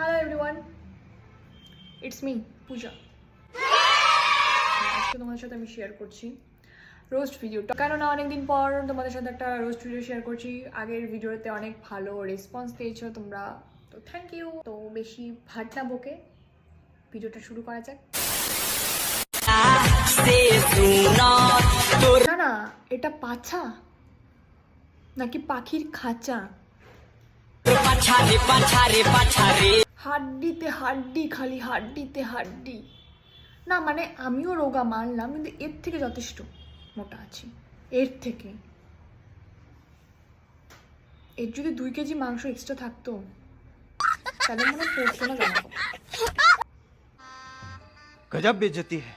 Hello everyone it's me Puja আজকে তোমাদের সাথে আমি শেয়ার করছি রোস্ট ভিডিওটা কেননা অনেকদিন পর তোমাদের সাথে একটা রোস্ট ভিডিও শেয়ার করছি। আগের ভিডিওতে অনেক ভালো রেসপন্স পেয়েছ তোমরা। তো থ্যাংক ইউ তো বেশি ভাট না বকে। ভিডিওটা শুরু করা যাক। না না, এটা পাছা? নাকি পাখির খাঁচা? হাড্ডিতে হাড্ডি, খালি হাড্ডিতে হাড্ডি। না মানে আমিও রোগা মানলাম, কিন্তু এর থেকে যথেষ্ট মোটা আছি। এর থেকে। এর যদি দুই কেজি মাংস এক্সট্রা থাকতো, তাহলে মনে পড়তো না গজব বেজতি হ্যাঁ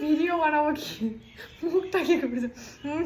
ভিডিও বানাবো কি? মুখটা কি হুম।